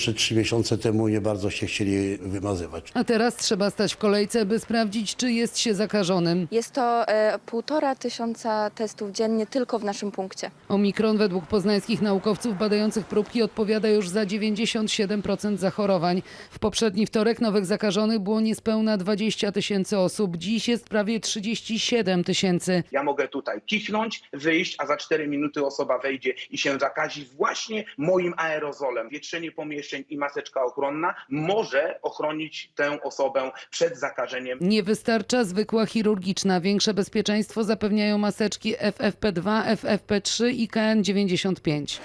Jeszcze trzy miesiące temu nie bardzo się chcieli wymazywać. A teraz trzeba stać w kolejce, by sprawdzić, czy jest się zakażonym. Jest to e, półtora tysiąca testów dziennie tylko w naszym punkcie. Omikron według poznańskich naukowców badających próbki odpowiada już za 97% zachorowań. W poprzedni wtorek nowych zakażonych było niespełna 20 tysięcy osób. Dziś jest prawie 37 tysięcy. Ja mogę tutaj kichnąć, wyjść, a za 4 minuty osoba wejdzie i się zakazi właśnie moim aerozolem. Wietrzenie i maseczka ochronna może ochronić tę osobę przed zakażeniem. Nie wystarcza zwykła chirurgiczna. Większe bezpieczeństwo zapewniają maseczki FFP2, FFP3 i KN95.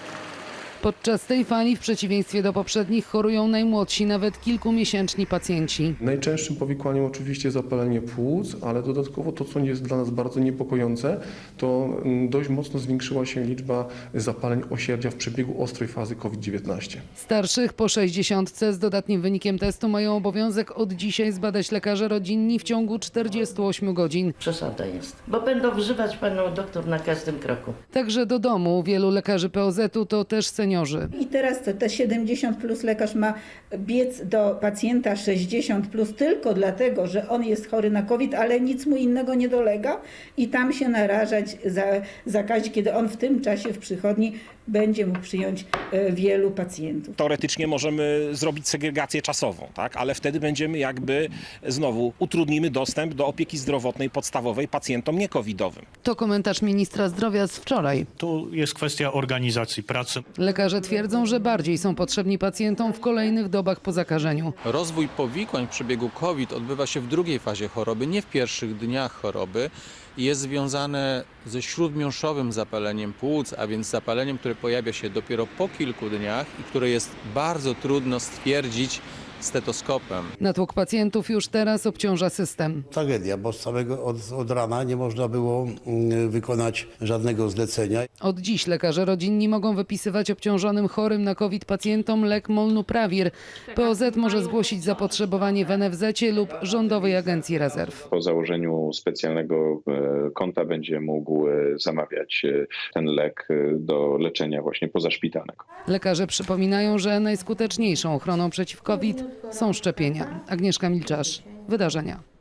Podczas tej fali, w przeciwieństwie do poprzednich, chorują najmłodsi, nawet kilkumiesięczni pacjenci. Najczęstszym powikłaniem oczywiście zapalenie płuc, ale dodatkowo to, co jest dla nas bardzo niepokojące, to mm, dość mocno zwiększyła się liczba zapaleń osierdzia w przebiegu ostrej fazy COVID-19. Starszych po 60 z dodatnim wynikiem testu mają obowiązek od dzisiaj zbadać lekarze rodzinni w ciągu 48 godzin. Przesada jest, bo będą wzywać panią doktor na każdym kroku. Także do domu wielu lekarzy POZ-u to też seniorzy. I teraz to te 70 plus lekarz ma biec do pacjenta 60 plus tylko dlatego, że on jest chory na COVID, ale nic mu innego nie dolega i tam się narażać za zakazie, kiedy on w tym czasie w przychodni będzie mógł przyjąć e, wielu pacjentów. teoretycznie możemy zrobić segregację czasową, tak? ale wtedy będziemy jakby znowu utrudnimy dostęp do opieki zdrowotnej podstawowej pacjentom niekowidowym. To komentarz ministra zdrowia z wczoraj. Tu jest kwestia organizacji pracy. Lekarze twierdzą, że bardziej są potrzebni pacjentom w kolejnych dobach po zakażeniu. Rozwój powikłań w przebiegu COVID odbywa się w drugiej fazie choroby, nie w pierwszych dniach choroby. Jest związane ze śródmiąższowym zapaleniem płuc, a więc zapaleniem, które pojawia się dopiero po kilku dniach i które jest bardzo trudno stwierdzić stetoskopem. Natłok pacjentów już teraz obciąża system. Tragedia, bo z samego od, od rana nie można było mm, wykonać żadnego zlecenia. Od dziś lekarze rodzinni mogą wypisywać obciążonym chorym na COVID pacjentom lek Molnupravir. POZ może zgłosić zapotrzebowanie w NFZ lub Rządowej Agencji Rezerw. Po założeniu specjalnego e, konta będzie mógł e, zamawiać e, ten lek e, do leczenia właśnie pozaszpitalnego. Lekarze przypominają, że najskuteczniejszą ochroną przeciw COVID są szczepienia. Agnieszka Milczarz, Wydarzenia.